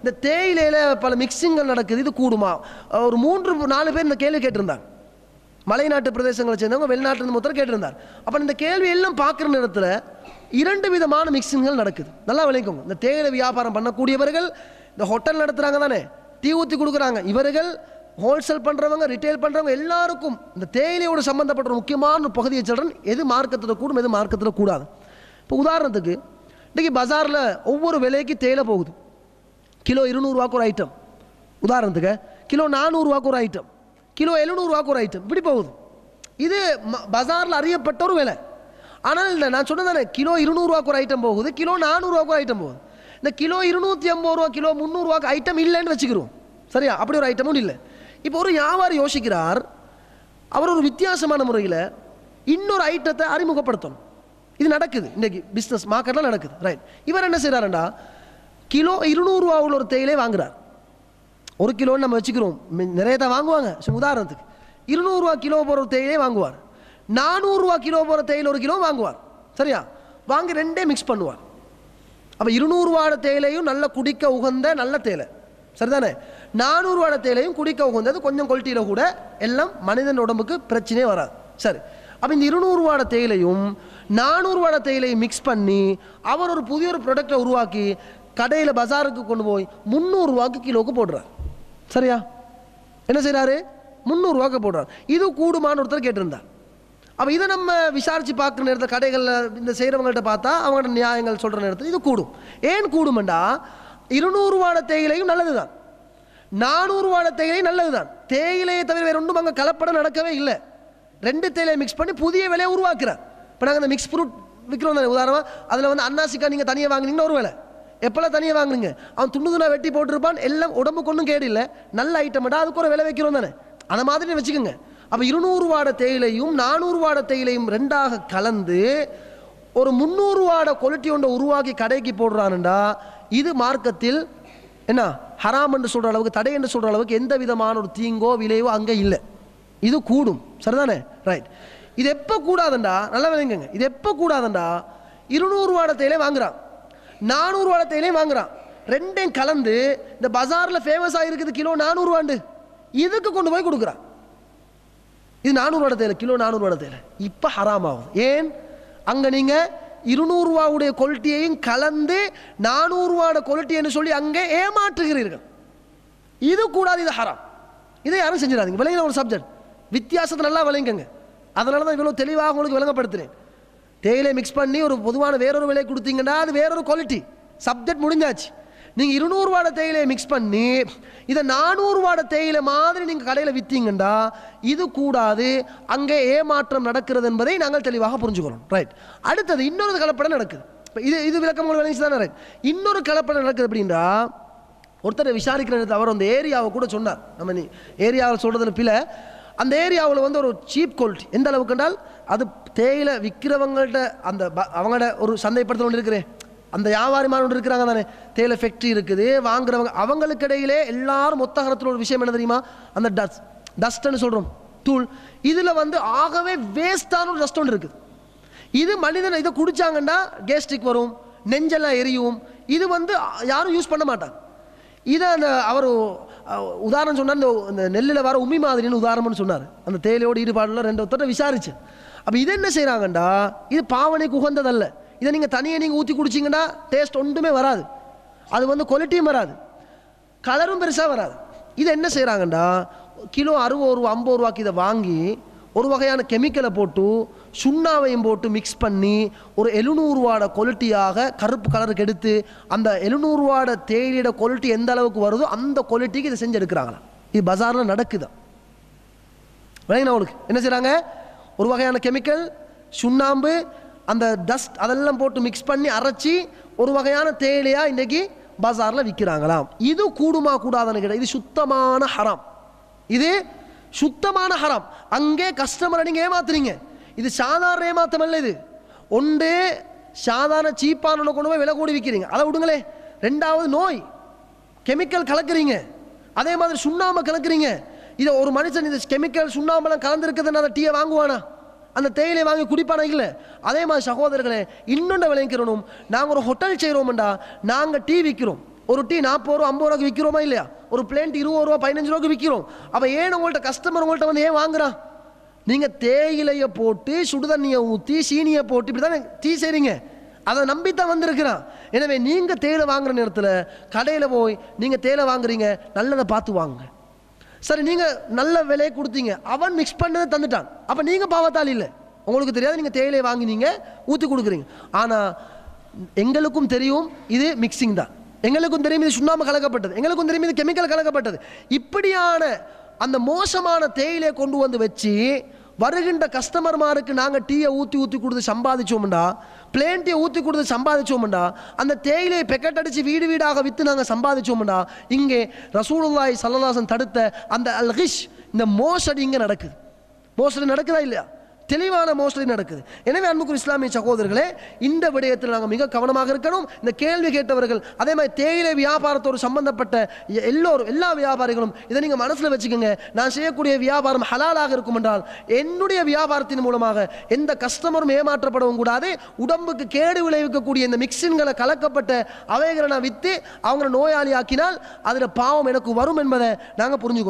இந்த தேயிலையில் பல மிக்சிங்கள் நடக்குது இது கூடுமா? ஒரு மூன்று நாலு பேர் இந்த கேள்வி கேட்டிருந்தாங்க. மலைநாட்டு பிரதேசங்களை சேர்ந்தவங்க வெளிநாட்டிலிருந்து மொத்தம் கேட்டிருந்தார். அப்போ இந்த கேள்வி எல்லாம் பார்க்குற நேரத்தில் இரண்டு விதமான மிக்சிங்கள் நடக்குது. நல்லா விளைக்கோங்க இந்த தேயிலை வியாபாரம் பண்ணக்கூடியவர்கள் இந்த ஹோட்டல் நடத்துகிறாங்க தானே? டீ ஊற்றி கொடுக்குறாங்க. இவர்கள் ஹோல்சேல் பண்ணுறவங்க ரிட்டைல் பண்ணுறவங்க எல்லாருக்கும் இந்த தேயிலையோடு சம்மந்தப்பட்ட ஒரு முக்கியமான பகுதியை சொல்கிறேன் எது மார்க்கத்தில் கூடும் எது மார்க்கத்தில் கூடாது. இப்போ உதாரணத்துக்கு இன்றைக்கி பஜாரில் ஒவ்வொரு விலைக்கு தேயிலை போகுது. கிலோ இருநூறுவாக்கு ஒரு ஐட்டம் உதாரணத்துக்கு கிலோ நானூறுவாக்கு ஒரு ஐட்டம் கிலோ எழுநூறுவாக்கு ஒரு ஐட்டம் இப்படி போகுது. இது பஜாரில் அறியப்பட்ட ஒரு விலை. ஆனால் இல்லை நான் சொன்னதானே கிலோ இருநூறுவாக்கு ஒரு ஐட்டம் போகுது கிலோ நானூறுவாக்கு ஒரு ஐட்டம் போகுது. இந்த கிலோ இருநூற்றி ஐம்பது ரூபா கிலோ முந்நூறுவாக்கு ஐட்டம் இல்லைன்னு வச்சுக்கிறோம். சரியா? அப்படி ஒரு ஐட்டமும் இல்லை. இப்போ ஒரு வியாபாரி யோசிக்கிறார் அவர் ஒரு வித்தியாசமான முறையில் இன்னொரு ஐட்டத்தை அறிமுகப்படுத்தணும். இது நடக்குது. இன்றைக்கி பிஸ்னஸ் மார்க்கெட்டில் நடக்குது. ரைட் இவர் என்ன செய்கிறாருண்டா கிலோ இருநூறுவா உள்ள ஒரு தேயிலை வாங்குறார். ஒரு கிலோன்னு நம்ம வச்சுக்கிறோம். நிறைய தான் வாங்குவாங்க. உதாரணத்துக்கு. இருநூறுவா கிலோ போகிற ஒரு தேயிலையே வாங்குவார். நானூறுரூவா கிலோ போகிற தேயிலை ஒரு கிலோ வாங்குவார். சரியா? வாங்கி ரெண்டே மிக்ஸ் பண்ணுவார். அப்போ இருநூறுவாட தேயிலையும் நல்ல குடிக்க உகந்த நல்ல தேயிலை. சரிதானே? நானூறுவாட தேயிலையும் குடிக்க உகந்தது கொஞ்சம் குவாலிட்டியில் கூட எல்லாம் மனிதன் உடம்புக்கு பிரச்சனையே வராது. சரி. அப்போ இந்த இருநூறுவாட தேயிலையும் நானூறுவாட தேயிலையும் மிக்ஸ் பண்ணி அவர் ஒரு புதிய ஒரு ப்ராடக்டை உருவாக்கி கடையில் பஜாருக்கு கொண்டு போய் முந்நூறுரூவாக்கு கிலோவுக்கு போடுறார் சரியா? என்ன செய்கிறாரு முந்நூறுரூவாக்கு போடுறார் இது கூடுமான்னு ஒருத்தர் கேட்டிருந்தார். அப்போ இதை நம்ம விசாரித்து பார்க்குற நேரத்தில் கடைகளில் இந்த செய்கிறவங்கள்ட்ட பார்த்தா அவங்களோட நியாயங்கள் சொல்கிற நேரத்தில் இது கூடும். ஏன் கூடுமெண்டா? இருநூறுவான தேயிலையும் நல்லது தான் நானூறுவான தேயிலையும் நல்லது தான் தேயிலையை தவிர வேறு ஒன்றும் அங்கே கலப்படம் நடக்கவே இல்லை. ரெண்டு தேயிலையை மிக்ஸ் பண்ணி புதிய விலையை உருவாக்குறேன் இப்போ நாங்கள் அந்த மிக்ஸ் ஃப்ரூட் விற்கிறோம் தானே. உதாரணமாக அதில் வந்து அன்னாசிக்கா நீங்கள் தனியாக வாங்கினீங்கன்னா ஒரு வேலை. எப்போல்லாம் தனியாக வாங்குறீங்க அவன் துண்டு துணா வெட்டி போட்டிருப்பான் எல்லாம் உடம்புக்கு ஒன்றும் கேடு இல்லை. நல்ல ஐட்டம்டா அதுக்கு ஒரு விலை வைக்கிறோம் தானே. அந்த மாதிரி வச்சுக்கோங்க. அப்போ இருநூறு வாட தேயிலையும் நானூறு வாட தேயிலையும் ரெண்டாக கலந்து ஒரு முந்நூறு வாட குவாலிட்டி ஒன்றை உருவாக்கி கடைக்கு போடுறானுண்டா. இது மார்க்கத்தில் என்ன ஹராம் என்று சொல்கிற அளவுக்கு தடை என்று சொல்கிற அளவுக்கு எந்த விதமான ஒரு தீங்கோ விளைவோ அங்கே இல்லை. இது கூடும். சரிதானே? ரைட் இது எப்போ கூடாதுண்டா? நல்லா விளங்குங்க. இது எப்போ கூடாதுண்டா? இருநூறு வாட தேயிலை வாங்குறான். நானூறுவா தேயிலையும் வாங்குறான். ரெண்டையும் கலந்து இந்த பஜாரில் ஃபேமஸ் ஆகிருக்குது கிலோ நானூறுவாண்டு இதுக்கு கொண்டு போய் கொடுக்குறான். இது நானூறுவாட தேயிலை கிலோ நானூறுவாட தேயிலை இப்போ ஹராம் ஆகும் ஏன்? அங்கே நீங்கள் இருநூறுவாவுடைய குவாலிட்டியையும் கலந்து நானூறுவாட குவாலிட்டின்னு சொல்லி அங்கே ஏமாற்றுகிறீர்கள். இது கூடாது இது ஹராம். இதை யாரும் செஞ்சிடாதீங்க. விளையின ஒரு சப்ஜெக்ட் வித்தியாசத்தை நல்லா விளங்குங்க. அதனால தான் இவ்வளோ தெளிவாக உங்களுக்கு விளங்கப்படுத்துறேன். தேயிலை மிக்ஸ் பண்ணி ஒரு பொதுவான வேறொரு விலை கொடுத்தீங்கன்னா அது வேறொரு குவாலிட்டி சப்ஜெக்ட் முடிஞ்சாச்சு. நீங்கள் இருநூறுவாட தேயிலையை மிக்ஸ் பண்ணி இதை நானூறுவாட தேயிலை மாதிரி நீங்கள் கடையில் விற்றீங்கண்டா இது கூடாது அங்கே ஏமாற்றம் நடக்கிறது என்பதை நாங்கள் தெளிவாக புரிஞ்சுக்கிறோம் ரைட் அடுத்தது இன்னொரு கலப்படம் நடக்குது. இப்போ இது இது விளக்கம் உங்களுக்கு விளங்கிச்சு தானே ரைட் இன்னொரு கலப்படம் நடக்குது அப்படின்றா ஒருத்தரை விசாரிக்கிற அவர் அந்த ஏரியாவை கூட சொன்னார். நம்ம நீ ஏரியாவில் சொல்கிறதுல பில அந்த ஏரியாவில் வந்து ஒரு சீப் குவாலிட்டி எந்த அளவுக்கு என்றால் அது தேயிலை விற்கிறவங்கள்ட்ட அந்த ப- அவங்களோட ஒரு சந்தைப்படுத்தல் ஒன்று இருக்கிறேன் அந்த வியாபாரிமான ஒன்று இருக்கிறாங்க தானே. தேயிலை ஃபேக்ட்ரி இருக்குது வாங்குறவங்க அவங்களுக்கு இடையிலே எல்லாரும் மொத்தகரத்தில் ஒரு விஷயம் என்ன தெரியுமா? அந்த டஸ்ட் டஸ்ட்னு சொல்கிறோம் தூள். இதில் வந்து ஆகவே வேஸ்டான ஒரு டஸ்ட் ஒன்று இருக்குது. இது மனிதன் இதை குடித்தாங்கன்னா கேஸ்ட்ரிக் வரும் நெஞ்செல்லாம் எரியும். இது வந்து யாரும் யூஸ் பண்ண மாட்டாங்க. இதை அந்த அவர் உதாரணம் சொன்னார் இந்த நெல்லில் வர உமி மாதிரின்னு உதாரணம்னு சொன்னார். அந்த தேயிலையோட ஈடுபாடுல ரெண்டு ஒருத்தர விசாரிச்சு. அப்போ இது என்ன செய்கிறாங்கண்டா இது பாவனைக்கு உகந்ததல்ல இதை நீங்கள் தனியாக நீங்கள் ஊற்றி குடிச்சிங்கன்னா டேஸ்ட் ஒன்றுமே வராது. அது வந்து குவாலிட்டியும் வராது. கலரும் பெருசாக வராது. இது என்ன செய்கிறாங்கண்டா கிலோ அறுபது ரூபா ஐம்பது ரூபாய்க்கு இதை வாங்கி ஒரு வகையான கெமிக்கலை போட்டு சுண்ணாவையும் போட்டு மிக்ஸ் பண்ணி ஒரு எழுநூறுவாட குவாலிட்டியாக கருப்பு கலருக்கு எடுத்து அந்த எழுநூறுவாட தேயிலையோட குவாலிட்டி எந்த அளவுக்கு வருதோ அந்த குவாலிட்டிக்கு இதை செஞ்சு எடுக்கிறாங்களா இது பஜாரில் நடக்குதான் விளங்கினா உங்களுக்கு. என்ன செய்கிறாங்க ஒரு வகையான கெமிக்கல் சுண்ணாம்பு அந்த டஸ்ட் அதெல்லாம் போட்டு மிக்ஸ் பண்ணி அரைச்சி ஒரு வகையான தேயிலையாக இன்றைக்கி பஜாரில் விற்கிறாங்களாம் இது கூடுமா கூடாதுன்னு கேட்டால் இது சுத்தமான ஹரம் இது சுத்தமான ஹரம் அங்கே கஸ்டமரை நீங்கள் ஏமாத்துறீங்க. இது சாதாரண ஏமாத்தம் அல்ல இது. ஒன்று சாதாரண சீப்பான கொண்டு போய் விலை கூடி விற்கிறீங்க அதை விடுங்களே. ரெண்டாவது நோய் கெமிக்கல் கலக்குறீங்க. அதே மாதிரி சுண்ணாம்பை கலக்குறீங்க. இதை ஒரு மனுஷன் இந்த கெமிக்கல் சுண்ணாம்பெல்லாம் கலந்துருக்குதுன்னு அந்த டீயை வாங்குவானா? அந்த தேயிலை வாங்கி குடிப்பானா? இல்லை. அதே மாதிரி சகோதரர்களே இன்னொன்று விளைவிக்கிறோம் நாங்கள் ஒரு ஹோட்டல் செய்கிறோம்டா நாங்கள் டீ விற்கிறோம் ஒரு டீ நாற்பது ரூபா ஐம்பது ரூபாய்க்கு விற்கிறோமா இல்லையா? ஒரு பிளேண்ட் இருபது ரூபா பதினஞ்சு ரூபாய்க்கு விற்கிறோம் அப்போ ஏன் உங்கள்கிட்ட கஸ்டமர் உங்கள்கிட்ட வந்து ஏன் வாங்குறான் நீங்கள் தேயிலையை போட்டு சுடுதண்ணியை ஊற்றி சீனியை போட்டு இப்படி தானே டீ செய்கிறீங்க அதை நம்பி தான் வந்திருக்கிறான். எனவே நீங்கள் தேயிலை வாங்குற நேரத்தில் கடையில் போய் நீங்கள் தேயிலை வாங்குறீங்க நல்லதை பார்த்து வாங்குங்க சரி நீங்கள் நல்ல விலையை கொடுத்தீங்க. அவன் மிக்ஸ் பண்ணதை தந்துட்டான். அப்போ நீங்கள் பாவத்தால் இல்லை. உங்களுக்கு தெரியாது நீங்கள் தேயிலை வாங்கினீங்க ஊற்றி கொடுக்குறீங்க. ஆனால் எங்களுக்கும் தெரியும் இது மிக்சிங் தான். எங்களுக்கும் தெரியும் இது சுண்ணாம்பு கலக்கப்பட்டது. எங்களுக்கும் தெரியும் இது கெமிக்கல் கலக்கப்பட்டது. இப்படியான அந்த மோசமான தேயிலையை கொண்டு வந்து வச்சு வருகின்ற கஸ்டமர்மாருக்கு நாங்கள் டீயை ஊற்றி ஊற்றி கொடுத்து சம்பாதிச்சோம்டா பிளேன் டீயை ஊற்றி கொடுத்து சம்பாதிச்சோம்டா அந்த தேயிலையை பெக்கெட் அடித்து வீடு வீடாக விற்று நாங்கள் சம்பாதிச்சோம்டா இங்கே ரசூலுல்லாய் சல்லல்லாசன் தடுத்த அந்த அல்ஹிஷ் இந்த மோசடி இங்கே நடக்குது. மோசடி நடக்குதா இல்லையா? தெளிவான மோசடி நடக்குது. எனவே அன்புக்குரிய இஸ்லாமிய சகோதரர்களே இந்த விடயத்தில் நாங்கள் மிக கவனமாக இருக்கணும். இந்த கேள்வி கேட்டவர்கள் அதே மாதிரி தேயிலை வியாபாரத்தோடு சம்பந்தப்பட்ட எ- எல்லோரும் எல்லா வியாபாரிகளும் இதை நீங்கள் மனசில் வச்சுக்கோங்க. நான் செய்யக்கூடிய வியாபாரம் ஹலாலாக இருக்கும் என்றால் என்னுடைய வியாபாரத்தின் மூலமாக எந்த கஸ்டமரும் ஏமாற்றப்படவும் கூடாது. உடம்புக்கு கேடு விளைவிக்கக்கூடிய இந்த மிக்சின்களை கலக்கப்பட்ட அவைகளை நான் விற்று அவங்கள நோயாளி ஆக்கினால் அதில் பாவம் எனக்கு வரும் என்பதை நாங்கள் புரிஞ்சுக்கொள்ளணும்